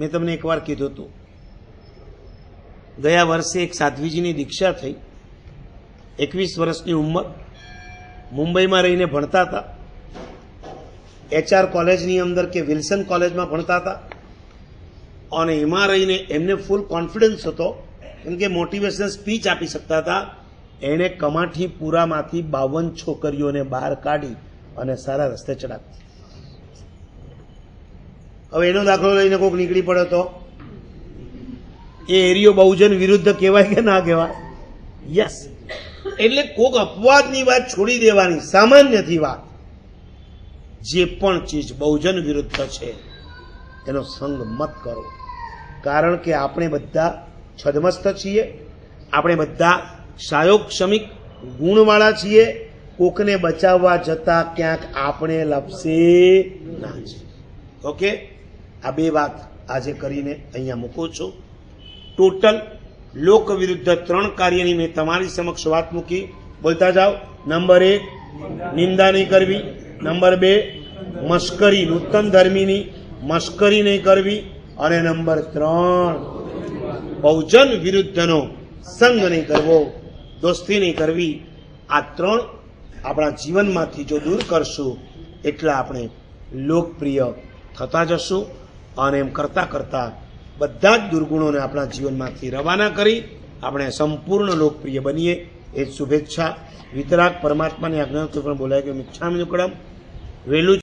મેં તમને એકવાર કીધું હતું. ગયા વર્ષે એક સાધ્વીજીની દીક્ષા થઈ. એકવીસ વર્ષની ઉંમર. મુંબઈમાં રહીને ભણતા હતા. એચઆર કોલેજની અંદર કે વિલ્સન કોલેજમાં ભણતા હતા. અને એમાં રહીને એમને ફૂલ કોન્ફિડન્સ હતો. કેમ કે મોટિવેશનલ સ્પીચ આપી શકતા હતા. એણે કમાઠીપુરામાંથી બાવન છોકરીઓને બહાર કાઢી અને સારા રસ્તે ચડાવી હવે એનો દાખલો લઈને કોઈક નીકળી પડે તો? એ એરિયો બહુજન વિરુદ્ધ કહેવાય કે ના કહેવાય? યસ એટલે કોક અપવાદની વાત છોડી દેવાની, સામાન્યથી વાત. જે પણ ચીજ બહુજન વિરુદ્ધ છે, એનો સંગ મત કરો. કારણ કે આપણે બધા છદમસ્ત છીએ, આપણે બધા શાયોક્ષમિક ગુણવાળા છીએ, કોકને બચાવવા જતા ક્યાંક આપણે લપસે ના ઓકે આ બે વાત આજે કરીને અહીંયા મૂકું છું. ટોટલ લોક વિરુદ્ધ ત્રણ કાર્યની મેં તમારી સમક્ષ વાત મૂકી. બોલતા જાઓ. નંબર એક નિંદા નહીં કરવી. નંબર બે મશ્કરી નૂતન ધર્મીની મશ્કરી નહીં કરવી. અને નંબર ત્રણ, બહુજન વિરુદ્ધનો સંગ નહીં કરવો. દોસ્તી નહીં કરવી. આ ત્રણ આપણા જીવનમાંથી જો દૂર કરશું, એટલા આપણે લોકપ્રિય થતા જશું. અને એમ કરતાં કરતાં બધા જ દુર્ગુણોને આપણા જીવનમાંથી રવાના કરી આપણે સંપૂર્ણ લોકપ્રિય બનીએ. એ શુભેચ્છા. વિતરાગ પરમાત્માની આજ્ઞાથી પણ બોલાય કે મિચ્છામી દુકડમ વહેલું